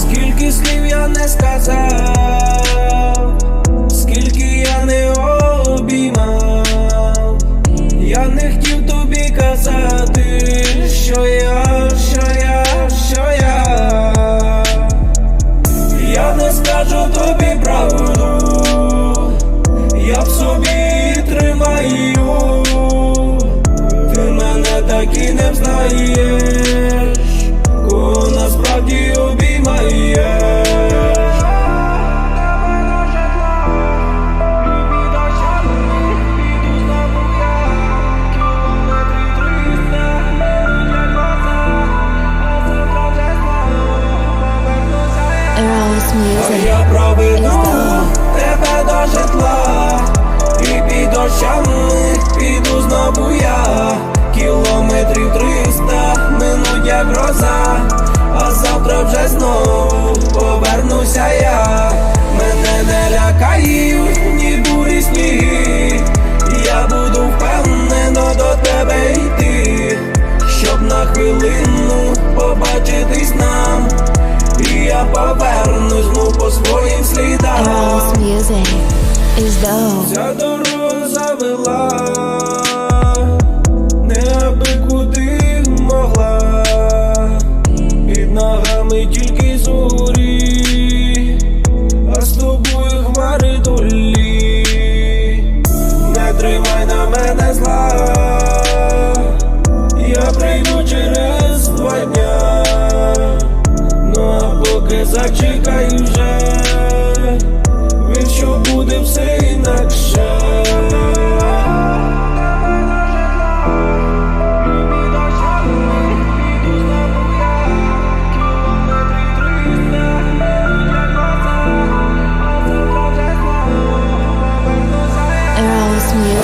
Скільки слів я не сказав, скільки я не обіймав, я не хотів тобі казати, що я, що я, що я, я не скажу тобі правду, я в собі тримаю, ти мене так і не взнаєш, Music Я проведу тебе до житла, і під дощами піду знову я, кілометрів триста минуть як гроза, а завтра вже знову повернуся я, Eros is dope. Ця дорога завела, не аби куди могла, під ногами тільки зорі, а з тобою хмари долі, не тримай на мене зла, я прийду через два дня, ну а поки зачекай вже.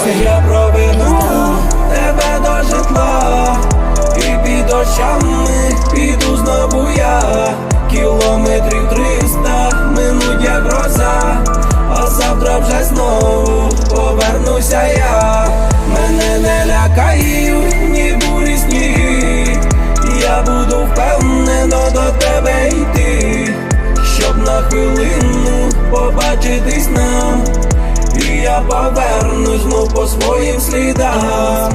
Eros Я проведу is тебе до житла, і під дощами піду знову я, кілометрів триста минуть як гроза, а завтра вже знову повернуся я, мене не лякають ні бурі сніги, я буду впевнено до тебе йти, щоб на хвилину побачитись нам. І я повернусь знов по своїм слідам.